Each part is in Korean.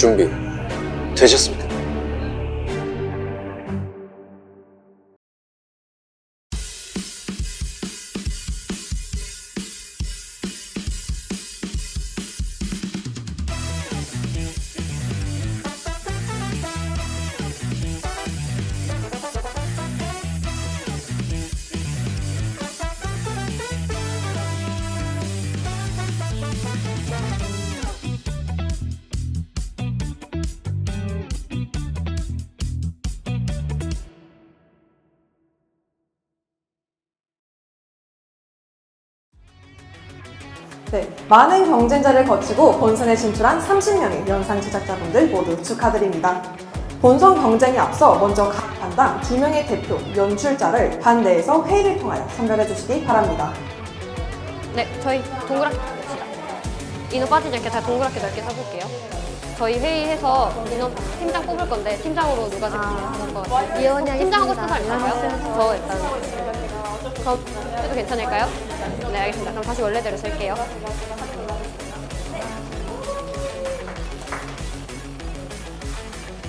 준비 되셨습니까? 네, 많은 경쟁자를 거치고 본선에 진출한 30명의 영상 제작자분들 모두 축하드립니다. 본선 경쟁에 앞서 먼저 각 반당 2명의 대표, 연출자를 반 내에서 회의를 통하여 선별해 주시기 바랍니다. 네, 저희 동그랗게 봅시다. 인원 빠지지 않게 다 동그랗게 넓게 서볼게요. 저희 회의해서 인원 팀장 뽑을 건데 팀장으로 누가 잡을 것 같아요? 이원이 팀장하고 하겠습니다. 싶은 사람 있을까요? 저 일단 저 해도 괜찮을까요? 네, 알겠습니다. 그럼 다시 원래대로 쓸게요.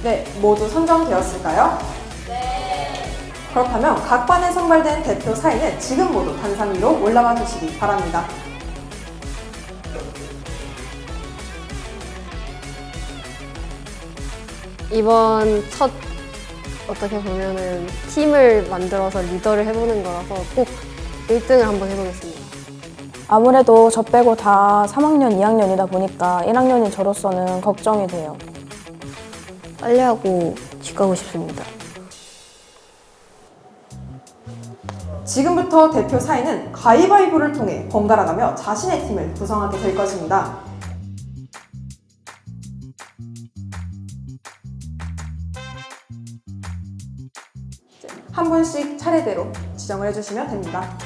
네, 모두 선정되었을까요? 네. 그렇다면 각 반에 선발된 대표 사이는 지금 모두 단상 위로 올라와 주시기 바랍니다. 이번 첫 어떻게 보면은 팀을 만들어서 리더를 해보는 거라서 꼭 1등을 한번 해보겠습니다. 아무래도 저 빼고 다 3학년, 2학년이다 보니까 1학년인 저로서는 걱정이 돼요. 빨리 하고 집 가고 싶습니다. 지금부터 대표 사이는 가위바위보를 통해 번갈아가며 자신의 팀을 구성하게 될 것입니다. 한 분씩 차례대로 지정을 해주시면 됩니다.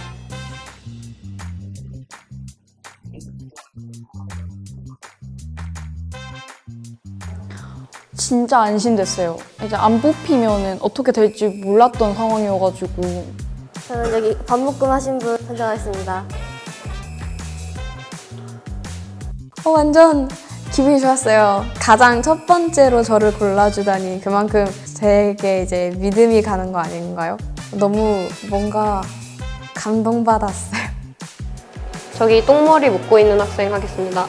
진짜 안심됐어요. 이제 안 뽑히면은 어떻게 될지 몰랐던 상황이어가지고 저는 여기 반묶음 하신 분 선정하겠습니다. 어, 완전 기분이 좋았어요. 가장 첫 번째로 저를 골라주다니 그만큼 제게 이제 믿음이 가는 거 아닌가요? 너무 뭔가 감동받았어요. 저기 똥머리 묶고 있는 학생 하겠습니다.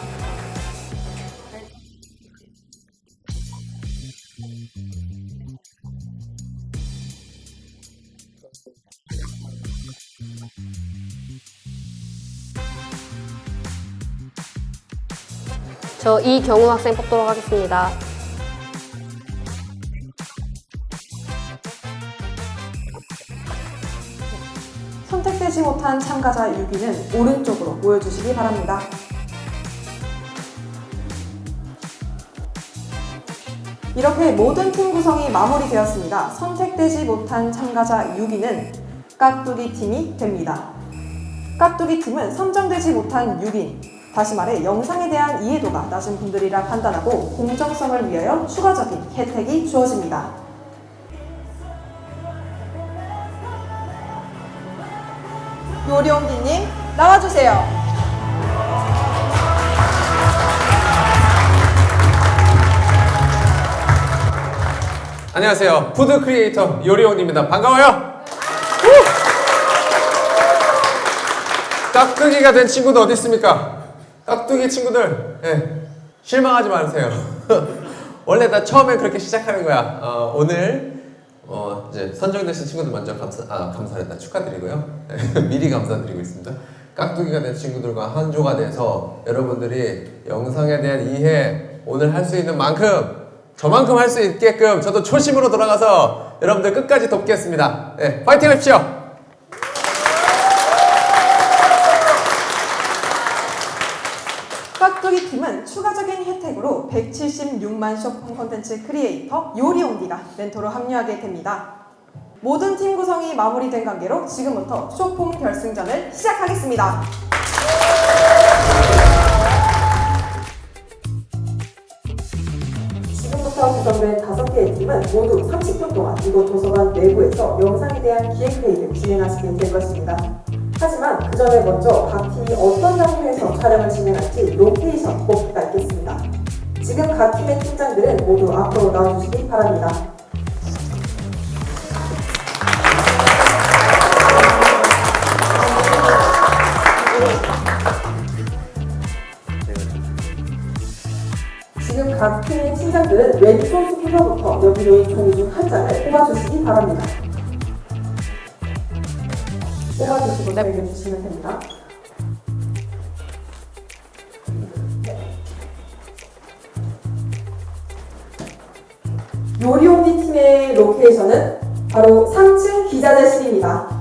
저 이경우 학생 뽑도록 하겠습니다. 선택되지 못한 참가자 6위는 오른쪽으로 모여주시기 바랍니다. 이렇게 모든 팀 구성이 마무리되었습니다. 선택되지 못한 참가자 6위는 깍두기 팀이 됩니다. 깍두기 팀은 선정되지 못한 6인, 다시 말해 영상에 대한 이해도가 낮은 분들이라 판단하고 공정성을 위하여 추가적인 혜택이 주어집니다. 요리옹기님 나와주세요. 안녕하세요. 푸드 크리에이터 요리원입니다. 반가워요. 깍두기가 된 친구도 어디 있습니까? 깍두기 친구들, 예, 실망하지 마세요. 원래 다 처음에 그렇게 시작하는 거야. 어, 오늘 어, 이제 선정되신 친구들 먼저 감사, 아, 감사했다 축하드리고요. 미리 감사드리고 있습니다. 깍두기가 된 친구들과 한 조가 돼서 여러분들이 영상에 대한 이해 오늘 할 수 있는 만큼 저만큼 할 수 있게끔 저도 초심으로 돌아가서 여러분들 끝까지 돕겠습니다. 네, 파이팅 하십시오. 깍두기 팀은 추가적인 혜택으로 176만 쇼핑 콘텐츠 크리에이터 요리옹기가 멘토로 합류하게 됩니다. 모든 팀 구성이 마무리된 관계로 지금부터 쇼폼 결승전을 시작하겠습니다. 지금부터 구성된 다섯 개의 팀은 모두 30분 동안 이곳 도서관 내부에서 영상에 대한 기획 회의를 진행하시게 될 것입니다. 하지만 그 전에 먼저 각 팀이 어떤 장소에서 촬영을 진행할지 로케이션 뽑기가 있겠습니다. 지금 각 팀의 팀장들은 모두 앞으로 나와주시기 바랍니다. 지금 각 팀의 팀장들은 왼손 스피커부터 여기 놓인 종이 중 한 장을 뽑아주시기 바랍니다. 뽑아주시고 저에게 주시면 됩니다. 요리온리 팀의 로케이션은 바로 3층 기자재실입니다.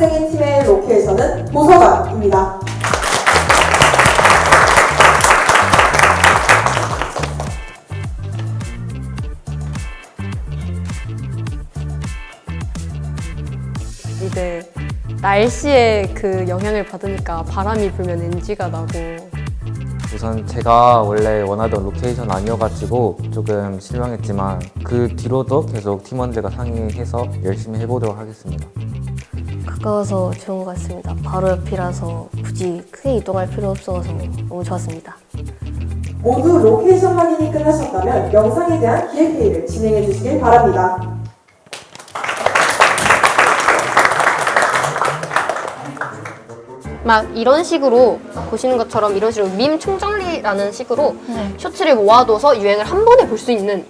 학생의 팀의 로케이션은 도서관입니다. 이제 날씨에 그 영향을 받으니까 바람이 불면 NG가 나고 우선 제가 원래 원하던 로케이션 아니어가지고 조금 실망했지만 그 뒤로도 계속 팀원들과 상의해서 열심히 해보도록 하겠습니다. 가까워서 좋은 것 같습니다. 바로 옆이라서 굳이 크게 이동할 필요 없어서 너무 좋았습니다. 모두 로케이션 확인이 끝나셨다면 영상에 대한 기획 회의를 진행해 주시길 바랍니다. 막 이런 식으로 보시는 것처럼 이런 식으로 밈 총정리라는 식으로 쇼츠를 모아둬서 유행을 한 번에 볼 수 있는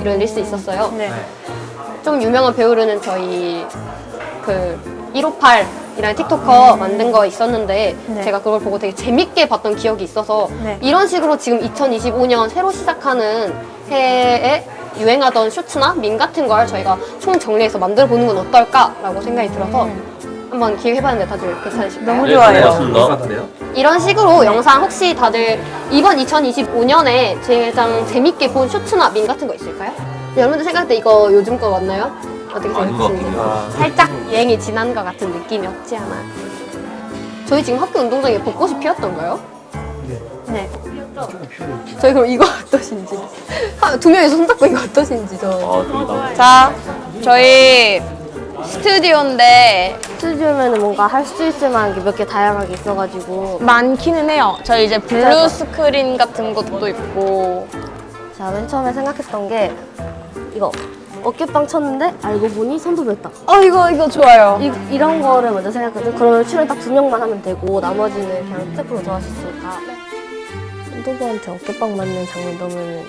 이런 리스트 있었어요. 좀 유명한 배우로는 저희 그 158이라는 틱토커 만든 거 있었는데 제가 그걸 보고 되게 재밌게 봤던 기억이 있어서 이런 식으로 지금 2025년 새로 시작하는 해에 유행하던 쇼츠나 밈 같은 걸 저희가 총 정리해서 만들어 보는 건 어떨까라고 생각이 들어서 한번 기획해봤는데 다들 괜찮으실까요? 너무 좋아요. 이런 식으로 영상 혹시 다들 이번 2025년에 가장 재밌게 본 쇼츠나 밈 같은 거 있을까요? 여러분들 생각할 때 이거 요즘 거 맞나요? 어떻게 생각하시나요? 살짝 유행이 지난 것 같은 느낌이 없지 않아. 저희 지금 학교 운동장에 벚꽃이 피었던가요? 네. 저희 그럼 이거 어떠신지? 하- 두 명이서 손잡고 이거 어떠신지 저. 자 저희 스튜디오인데 스튜디오면 뭔가 할 수 있을 만한 게 몇 개 다양하게 있어가지고. 많기는 해요. 저희 이제 블루 스크린 같은 것도 있고. 제가 맨 처음에 생각했던 게 이거 어깨빵 쳤는데 알고 보니 선도부였다. 어 이거 이거 좋아요 이, 이런 거를 먼저 생각했거든. 그러면 출연 딱 두 명만 하면 되고 나머지는 그냥 스태프로 더 하실 수 있으니까 선도부한테 어깨빵 맞는 장면 넣으면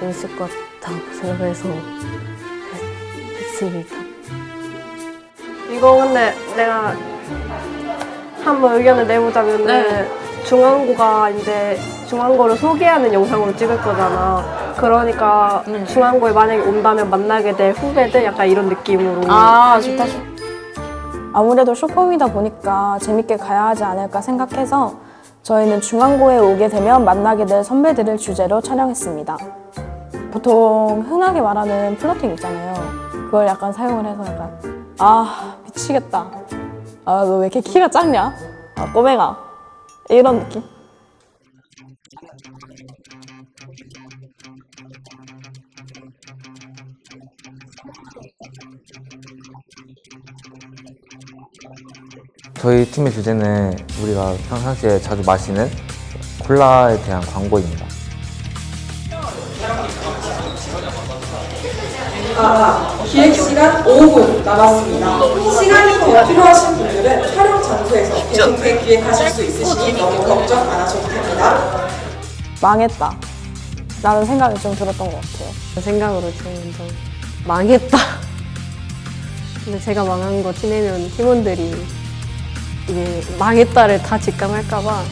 재밌을 것 같다고 생각해서 했습니다. 이거 근데 내가 한번 의견을 내보자면은 네. 중앙고가 이제 중앙고를 소개하는 영상으로 찍을 거잖아. 그러니까 음. 중앙고에 만약에 온다면 만나게 될 후배들 약간 이런 느낌으로. 아 좋다 좋다 아무래도 쇼폼이다 보니까 재밌게 가야 하지 않을까 생각해서 저희는 중앙고에 오게 되면 만나게 될 선배들을 주제로 촬영했습니다. 보통 흔하게 말하는 플러팅 있잖아요. 그걸 약간 사용을 해서 약간 아 미치겠다. 아 너 왜 이렇게 키가 작냐? 아 꼬매가 이런 느낌. 저희 팀의 주제는 우리가 평상시에 자주 마시는 콜라에 대한 광고입니다. 아, 기획 시간 5분 남았습니다. 시간이 더 필요하신 분들은 촬영 장소에서 계속해 기획하실 수 있으시니 너무 걱정 안 하셔도 됩니다. 망했다. 라는 생각이 좀 들었던 것 같아요. 제 생각으로 제일 먼저 망했다 근데 제가 망한 거 티내면 팀원들이 이게 망했다를 다 직감할까봐